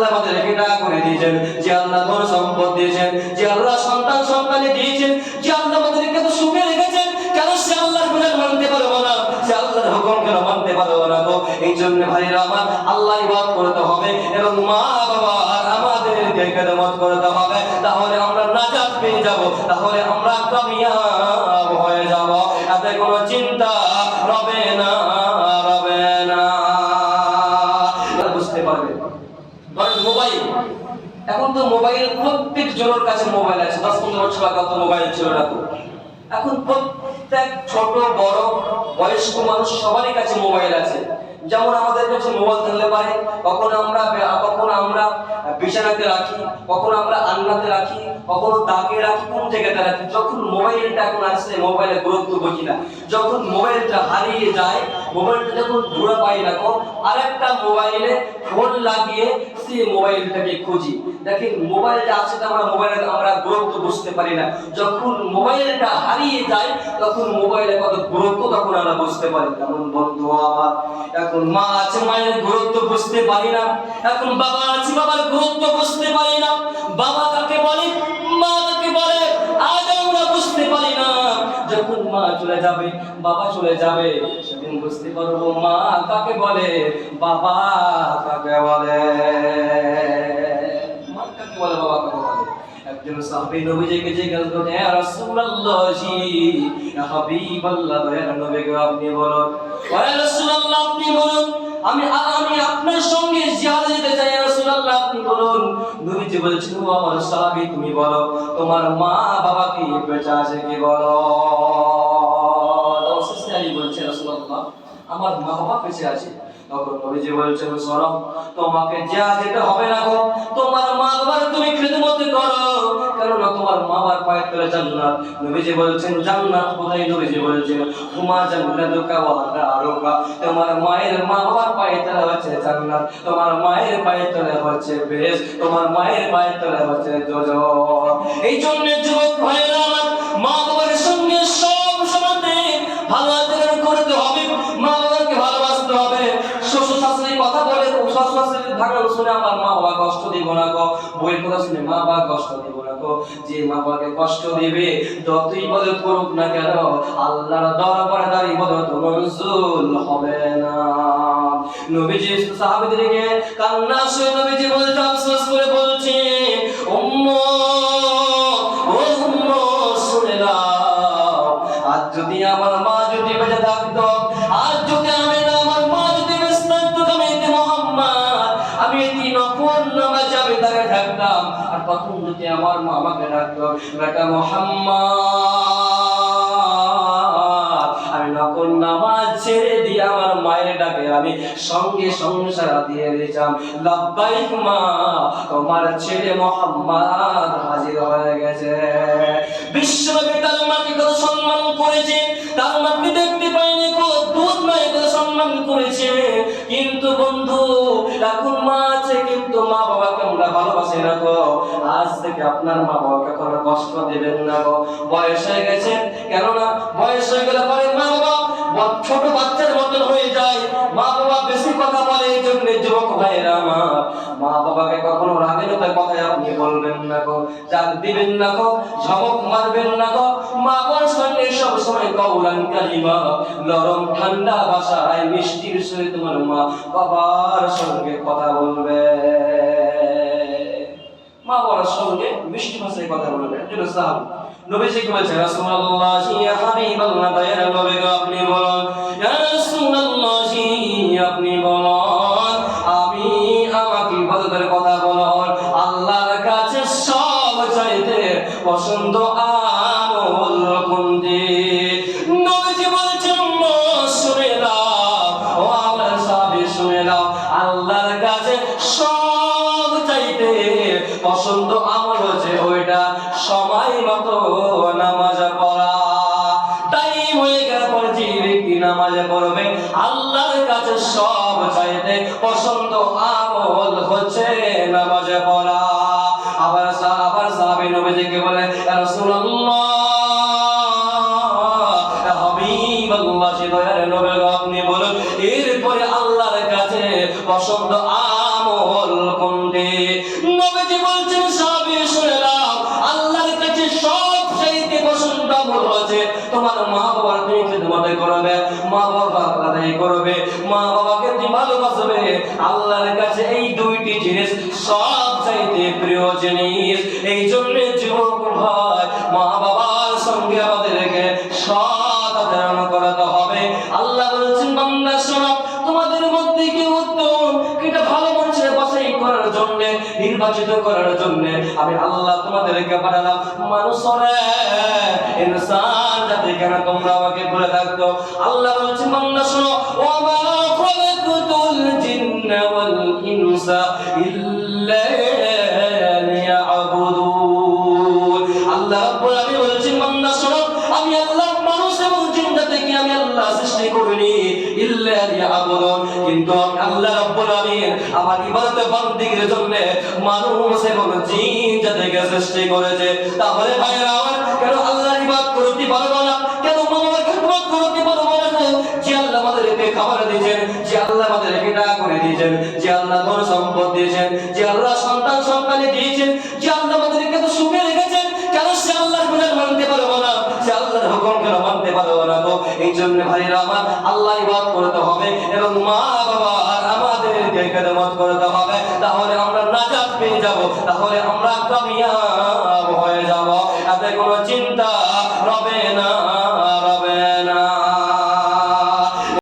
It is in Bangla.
আল্লাহ আমাদের হেটা করে দিয়েছেন, যে আল্লাহ ধন সম্পদ দিয়েছেন, যে আল্লাহ সন্তান সন্তানে দিয়েছেন, যে আল্লাহ আমাদেরকে তো সুখে রেখেছেন, কেন সে আল্লাহর বিধান মানতে পারব না? সে আল্লাহর হুকুম কেন মানতে পারব না গো? এই জন্য ভাইরা আমার আল্লাহ ইবাদ করতে হবে এবং মা বাবা আর আমাদেরকে খেদমত করতে হবে। তাহলে আমরা নাজাত পেয়ে যাব, তাহলে আমরা কামিয়াব হয়ে যাব। তাতে কোনো চিন্তা রবে না। মোবাইল, প্রত্যেক জনের কাছে মোবাইল আছে দশ পনেরো বছর আগে তো মোবাইল ছিল না তো। এখন প্রত্যেক ছোট, বড়, বয়স্ক মানুষ সবারই কাছে মোবাইল আছে যেমন আমাদের কাছে মোবাইল থাকলে পারে, কখনো আমরা কখনো আমরা বিছানাতে রাখি, কখনো আমরা আন্নাতে রাখি, কখনো দাগে রাখি, কোন জায়গাতে রাখি, যখন মোবাইলটা এখন আসছে, মোবাইলের গুরুত্ব বুঝি না। যখন মোবাইলটা হারিয়ে যায়, মোবাইলটা যখন ঘুরে পাই না আরেকটা মোবাইলে ফোন লাগিয়ে সেই মোবাইলটাকে খুঁজি। দেখেন মোবাইলটা আছে তো আমরা মোবাইলে, আমরা গুরুত্ব বুঝতে পারি না। যখন মোবাইলটা হারিয়ে যায়, তখন মোবাইলে কত গুরুত্ব তখন আমরা বুঝতে পারি। তেমন বন্ধু আমার এখন মা আছে, মায়ের গুরুত্ব বুঝতে পারি না। এখন বাবা আছে, বাবার গুরুত্ব বুঝতে পারি না। বাবা কাকে বলে? মা কাকে বলে? আজ আমরা বুঝতে পারি না। যখন মা চলে যাবে, বাবা চলে যাবে, সেদিন বুঝতে পারব মা কাকে বলে? বাবা কাকে বলে? মা কাকে বলে, বাবা কাকে বলে? একজন আপনি বলুন। রাসূলুল্লাহ, আপনি বলুন, আমি আমি আপনার সঙ্গে জিহাদে যেতে চাই রাসূলুল্লাহ, আপনি বলুন। নবীজি বলছেন, ও আমার সাহাবী, তুমি বলো, তোমার মা বাবা কি বেঁচে আছে কি বলো? বলছে, রাসূলুল্লাহ, আমার মা বাবা বেঁচে আছে। তোমাকে যা হবে না গো। তোমার মা বাবার তুমি করো, কেননা তোমার মা বাবার পায়ের তলে জান্নাত। নবীজি বলছেন, জান্নাত কোথায়? নবীজি বলছেন, তোমার মায়ের মা বাবার পায়ের তলে হচ্ছে জান্নাত। তোমার মায়ের পায়ের তলে হচ্ছে বেশ। তোমার মায়ের পায়ের তলে হচ্ছে দোজখ এই জন্য কষ্ট দিব না গো। বইয়ের কথা শুনে মা বাবা কষ্ট দিব না গো। যে মা বাবাকে কষ্ট দিবে, যতই ইবাদত করুক না কেন, আল্লাহর দরবারে তার ইবাদত মঞ্জুর হবে না। নবীজি, সাহাবীদেরকে কান্না শুনে নবীজি বলতে আফসোস করে বলছে, উম্মত যদি আমার মা আমাকে ডাকতো বেটা মোহাম্মদ। আমি নকল নামাজ ছেড়ে দিয়ে আমার মায়ের ডাকে, আমি সঙ্গে সংসার দিয়ে দিতাম। লাব্বাইক মা, তোমার ছেলে মোহাম্মদ হাজির হয়ে গেছে। বিশ্বনবী তার মাকে কত সম্মান করেছে তার মাকে দেখতে পাইনি, কত দুধ নাই কত সম্মান করেছে। কিন্তু বন্ধু, এখন মা আছে কিন্তু মা বাবাকে আমরা ভালোবাসি না গো আজ থেকে আপনার মা বাবাকে কোনো কষ্ট দেবেন না গো। বয়স হয়ে গেছে, কেননা বয়স হয়ে গেলে পরে মা বাবা ছোট বাচ্চার মতন হয়ে যায়। মা বাবা বেশি কথা বলে, এই জন্য যুবক ভাইরা আমার মা বাবাকে কখনো রাগের কথায় আপনি বলবেন না গো। জাগ দিবেন না গো, ঝমক মারবেন না গো। মা বাবার সঙ্গে সব সময় কৌরান কালিমা নরম ঠান্ডা ভাষায় মিষ্টির সহিত তোমার মা বাবার সঙ্গে কথা বলবে। মিষ্টি ভাষায় কথা আপনি বলুন সব চাইতে পছন্দ আমল হচ্ছে নামাজে পড়া। আবার আবার সাহাবী নবীজিকে বলে রাসূলুল্লাহ নবী আপনি বলুন, এরপরে আল্লাহর কাছে পছন্দ আমল কোনটি? নবীজি বলছেন সবে শুনে নাও, আল্লাহর কাছে সব চাইতে পছন্দ আমল হচ্ছে তোমার মা বাবার তুমি খেদমত করবে, মা বাবা আদায় করবে, মা বাবাকে তুমি ভালোবাসবে। আল্লাহর কাছে এই দুইটি জিনিস সব চাইতে প্রিয় জিনিস, এই জন্য যুবক ভাই, মা বাবার জন্য, নির্বাচিত করার জন্য আমি আল্লাহ তোমাদেরকে পাঠালাম। মানুষরে ইনসান যাতে কেন তোমরা আমাকে বলে থাকতো? আল্লাহ বলছে বান্দা শোনো ও মা খালাকতুল জিন্না ওয়াল ইনসা ইল্লা আমি আল্লাহ সৃষ্টি করিনি, ইল্লা কিন্তু আল্লাহ রাব্বুল আমার ইবাদত জন্য মানুষ এবং জিন সৃষ্টি করেছে। তাহলে ভাইরা আমার, কেন আল্লাহর ইবাদত করতে পারব না? কেন করতে পারব না? যে আল্লাহ আমাদেরকে খাবার দিয়েছেন, যে আল্লাহ আমাদেরকে টাকা করে দিয়েছেন, যে আল্লাহ ধন সম্পদ দিয়েছেন, যে আল্লাহ সন্তান সন্তানে দিয়েছেন, যে আল্লাহ আমাদেরকে তো সুখে ভালো এই জন্য ভাইরা আমার আল্লাহ ইবাদ করতে হবে এবং মা বাবা আর আমাদেরকে খেদমত করতে হবে। তাহলে আমরা নাজাত পেয়ে যাব, তাহলে আমরা কামিয়াব হয়ে যাব। এতে কোনো চিন্তা